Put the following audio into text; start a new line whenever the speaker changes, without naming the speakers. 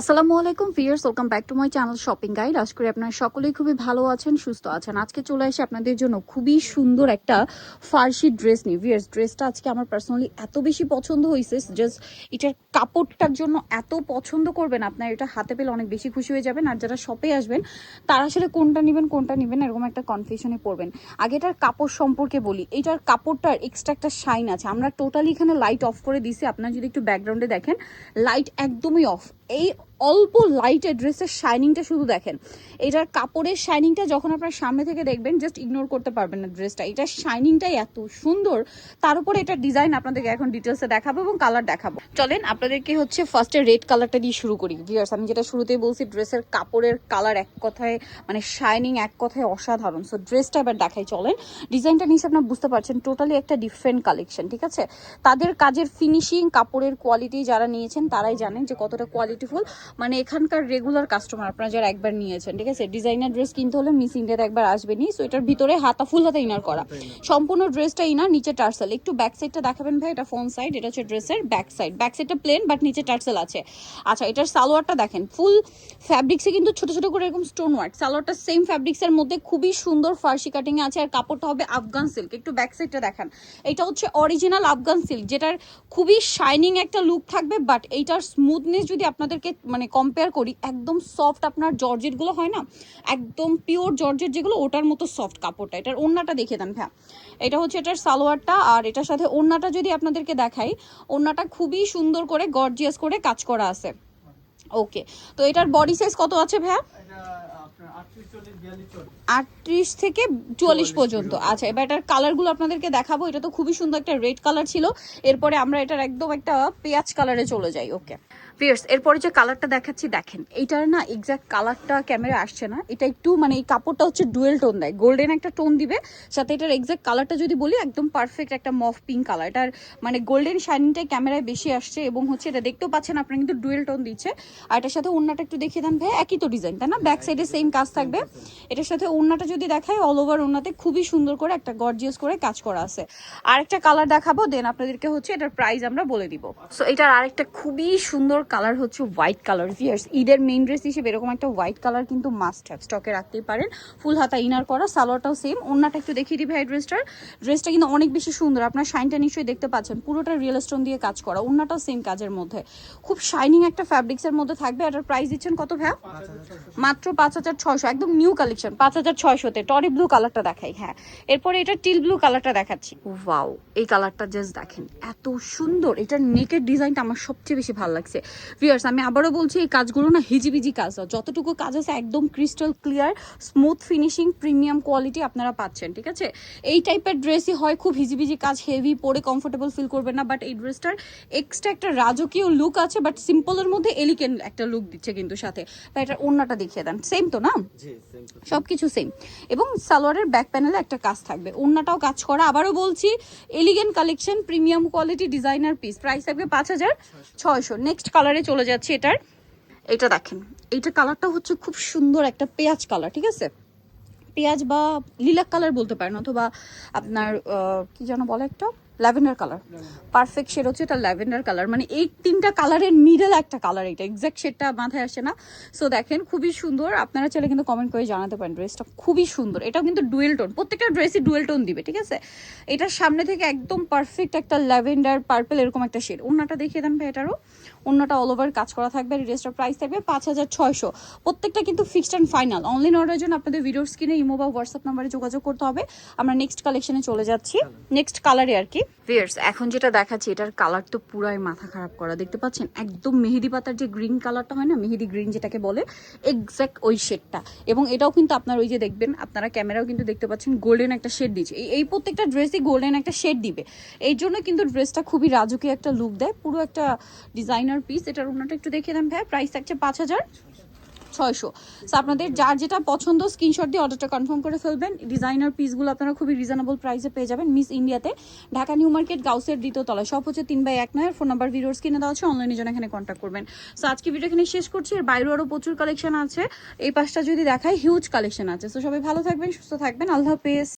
আসসালামু আলাইকুম viewers welcome back to my channel shopping guide. আশা করি আপনারা সকলেই খুবই ভালো আছেন, সুস্থ আছেন। আজকে চলে এসে আপনাদের জন্য খুবই সুন্দর একটা ফার্সি ড্রেস নিয়ে। ভিয়ার্স ড্রেসটা আজকে আমার পার্সোনালি এত বেশি পছন্দ হয়েছে জাস্ট এটার কাপড়টার জন্য এত পছন্দ করবেন আপনার, এটা হাতে পেলে অনেক বেশি খুশি হয়ে যাবেন। আর যারা শপে আসবেন, তারা আসলে কোনটা নেবেন কোনটা নেবেন এরকম একটা কনফিউশনে পড়বেন। আগে এটার কাপড় সম্পর্কে বলি, এটার কাপড়টার এক্সট্রা একটা শাইন আছে। আমরা টোটালি এখানে লাইট অফ করে দিছি। আপনারা যদি একটু ব্যাকগ্রাউন্ডে দেখেন লাইট একদমই অফ এই অল্প লাইটের ড্রেসের শাইনিংটা শুধু দেখেন। এটার কাপড়ের শাইনিংটা যখন আপনার সামনে থেকে দেখবেন জাস্ট ইগনোর করতে পারবেন না ড্রেসটা এটার শাইনিংটাই এত সুন্দর। তার উপরে এটা ডিজাইন আপনাদেরকে এখন ডিটেলসে দেখাবো এবং কালার দেখাবো। চলেন, আপনাদেরকে হচ্ছে ফার্স্টে রেড কালারটা দিয়ে শুরু করি। ভিউয়ার্স আমি যেটা শুরুতেই বলছি ড্রেসের কাপড়ের কালার এক কথায় মানে শাইনিং এক কথায় অসাধারণ। সো ড্রেসটা এবার দেখাই, চলেন। ডিজাইনটা নিশ্চয় আপনার বুঝতে পারছেন টোটালি একটা ডিফারেন্ট কালেকশন ঠিক আছে? তাদের কাজের ফিনিশিং কাপড়ের কোয়ালিটি যারা নিয়েছেন, তারাই জানেন যে কতটা কোয়ালিটিফুল মানে এখানকার রেগুলার কাস্টমার আপনারা যারা একবার নিয়েছেন ঠিক আছে? ডিজাইনার ড্রেস কিনতে হলে মিস ইন্ডিয়াতে একবার আসবেনি সো এটার ভিতরে হাতা ফুল হাতা ইনার করা। সম্পূর্ণ ড্রেসটা ইনার নিচে টার্সেল। একটু ব্যাক সাইডটা দেখাবেন ভাই এটা ফ্রন্ট সাইড এটা হচ্ছে ড্রেসের ব্যাক সাইড ব্যাক সাইডটা প্লেন বাট নিচে টার্সেল আছে। আচ্ছা এটার সালোয়ারটা দেখেন। ফুল ফ্যাব্রিক্সে কিন্তু ছোট ছোট করে এরকম স্টোন ওয়ার্ক সালোয়ারটা সেম ফ্যাব্রিক্সের মধ্যে খুবই সুন্দর ফার্সি কাটিং আছে। আর কাপড়টা হবে আফগান সিল্ক একটু ব্যাক সাইডটা দেখান। এটা হচ্ছে অরিজিনাল আফগান সিল্ক যেটার খুবই শাইনিং একটা লুক থাকবে বাট এইটার স্মুথনেস যদি আপনাদেরকে মানে কম্পেয়ার করি, একদম সফট আপনার জর্জেটগুলো হয় না, একদম পিওর জর্জেট যেগুলো, ওটার মতো সফট কাপড়টা। এটার ওড়নাটা দেখে দেন ভ্যা এটা হচ্ছে এটার সালোয়ারটা, আর এটার সাথে ওড়নাটা যদি আপনাদেরকে দেখাই, ওড়নাটা খুবই সুন্দর করে গর্জিয়াস করে কাজ করা আছে। ওকে তো এটার বডি সাইজ কত আছে ভ্যা
আটত্রিশ
থেকে চুয়াল্লিশ পর্যন্ত। আচ্ছা এবার এটার কালারগুলো আপনাদেরকে দেখাবো। এটা তো খুবই সুন্দর একটা রেড কালার ছিল। এরপরে আমরা এটার একদম একটা পেঁয়াজ কালারে চলে যাই ওকে ফিয়ার্স এরপরে যে কালারটা দেখাচ্ছি দেখেন এইটার না এক্সাক্ট কালারটা ক্যামেরা আসছে না। এটা একটু মানে এই কাপড়টা হচ্ছে ডুয়েল টোন দেয়। গোল্ডেন একটা টোন দিবে সাথে এটার এক্সাক্ট কালারটা যদি বলি একদম পারফেক্ট একটা মফ পিঙ্ক কালার এটার মানে গোল্ডেন শাইনিংটাই ক্যামেরায় বেশি আসছে এবং হচ্ছে এটা দেখতেও পাচ্ছেন আপনারা কিন্তু ডুয়েল টোন দিচ্ছে। আর এটার সাথে ওড়নাটা একটু দেখিয়ে দেন ভাই একই তো ডিজাইন তাই না? ব্যাক সাইডে সেম কাজ থাকবে। এটার সাথে ওড়নাটা যদি দেখায় অল ওভার ওড়নাতে খুবই সুন্দর করে একটা গর্জিয়াস করে কাজ করা আছে। আরেকটা কালার দেখাবো দেন আপনাদেরকে হচ্ছে এটার প্রাইস আমরা বলে দিব। সো এটার আরেকটা খুবই সুন্দর কালার হচ্ছে হোয়াইট কালার ভিয়ার্স ঈদের মেইন ড্রেস হিসেবে এরকম একটা হোয়াইট কালার কিন্তু মাস্ট হ্যাভ স্টকে রাখতেই পারেন। ফুল হাতা ইনার করা সালোয়ারটাও সেম ওড়নাটা একটু দেখিয়ে দিবে এই ড্রেসটার ড্রেসটা কিন্তু অনেক বেশি সুন্দর। আপনার শাইনটা নিশ্চয়ই দেখতে পাচ্ছেন। পুরোটা রিয়েল স্টোন দিয়ে কাজ করা। ওড়নাটাও সেম কাজের মধ্যে। খুব শাইনিং একটা ফ্যাব্রিক্সের মধ্যে থাকবে। এটার প্রাইস দিচ্ছেন কত ভ্যা মাত্র পাঁচ হাজার ছয়শো একদম নিউ কালেকশন পাঁচ হাজার ছয়শোতে, টরি ব্লু কালারটা দেখাই হ্যাঁ। এরপরে এটা টিল ব্লু কালারটা দেখাচ্ছি। ওয়াও, এই কালারটা জাস্ট দেখেন, এত সুন্দর, এটার নেকের ডিজাইনটা আমার সবচেয়ে বেশি ভালো লাগছে। ভিয়ার্স আমি আবারও বলছি, এই কাজগুলো না হিজিবিজি কাজ। যতটুকু কাজ আছে একদম crystal clear smooth finishing premium quality আপনারা পাচ্ছেন, ঠিক আছে? এই টাইপের ড্রেসই হয় খুব হিজিবিজি কাজ হেভি পরে কমফোর্টেবল ফিল করবেন না বাট এই ড্রেসটার এক্সট্রা একটা রাজকীয় লুক আছে বাট সিম্পলের মধ্যে এলিগেন্ট একটা লুক দিচ্ছে কিন্তু সাথে। বা এটার ওড়নাটা দেখিয়ে দেন সেম তো না? সবকিছু সেম এবং সালোয়ারের ব্যাক প্যানেলে একটা কাজ থাকবে। ওড়নাটাও কাজ করা। আবারও বলছি elegant collection premium quality designer piece price থাকবে পাঁচ হাজার ছয়শো। নেক্সট কালারে চলে যাচ্ছে এটার। এটা দেখেন এইটা কালারটা হচ্ছে খুব সুন্দর একটা পেঁয়াজ কালার ঠিক আছে? পেঁয়াজ বা লিলাক কালার বলতে পারেন, অথবা আপনার কি যেন বলে একটা? ল্যাভেন্ডার কালার পারফেক্ট শেড হচ্ছে এটা ল্যাভেন্ডার কালার মানে এই তিনটা কালারের মিডল একটা কালার এটা। এক্স্যাক্ট শেডটা মাথায় আসে না। সো দেখেন, খুবই সুন্দর। আপনারা চাইলে কিন্তু কমেন্ট করে জানাতে পারেন ড্রেসটা খুবই সুন্দর। এটাও কিন্তু ডুয়েল টোন প্রত্যেকটা ড্রেসই ডুয়েল টোন দিবে, ঠিক আছে? এটার সামনে থেকে একদম পারফেক্ট একটা ল্যাভেন্ডার পার্পেল এরকম একটা শেড অন্যটা দেখিয়ে দেন ভাই এটারও। অন্যটা অল ওভার কাজ করা থাকবে। ড্রেসটার প্রাইস থাকবে পাঁচ হাজার ছয়শো। প্রত্যেকটা কিন্তু ফিক্সড অ্যান্ড ফাইনাল অনলাইন অর্ডারের জন্য আপনাদের ভিডিওর স্ক্রিনে ইমো বা হোয়াটসঅ্যাপ নাম্বারে যোগাযোগ করতে হবে। আমরা নেক্সট কালেকশনে চলে যাচ্ছি। নেক্সট কালারে আর কি। ভিয়ার্স এখন যেটা দেখাচ্ছি, এটার কালার তো পুরাই মাথা খারাপ করা। দেখতে পাচ্ছেন? একদম মেহেদি পাতার যে গ্রিন কালারটা হয় না, মেহেদি গ্রিন যেটাকে বলে এক্স্যাক্ট ওই শেডটা এবং এটাও কিন্তু আপনার ওই যে দেখবেন, আপনারা ক্যামেরাও কিন্তু দেখতে পাচ্ছেন গোল্ডেন একটা শেড দিচ্ছে। এই প্রত্যেকটা ড্রেসই গোল্ডেন একটা শেড দিবে। এই জন্য কিন্তু ড্রেসটা খুবই রাজকীয় একটা লুক দেয়, পুরো একটা ডিজাইনার পিস এটার ওনাটা একটু দেখিয়ে দেন ভাই প্রাইস থাকছে পাঁচ হাজার। ছয়শো। সো আপনাদের যার যেটা পছন্দ স্ক্রিনশট দিয়ে অর্ডারটা কনফার্ম করে ফেলবেন। ডিজাইনার পিসগুলো আপনারা খুবই রিজনেবল প্রাইসে পেয়ে যাবেন মিস ইন্ডিয়াতে ঢাকা নিউ মার্কেট গাউসের দ্বিতীয় তলায়। সব হচ্ছে তিন বাই এক নয় ফোন নাম্বার ভিডিওর স্ক্রিনে দেওয়া আছে। অনলাইনে জন্য এখানে কন্ট্যাক্ট করবেন। সো আজকে ভিডিও এখানে শেষ করছি। এর বাইরেও আরও প্রচুর কালেকশন আছে। এই পাশটা যদি দেখায় হিউজ কালেকশন আছে। সো সবাই ভালো থাকবেন, সুস্থ থাকবেন। আল্লাহ হাফেজ।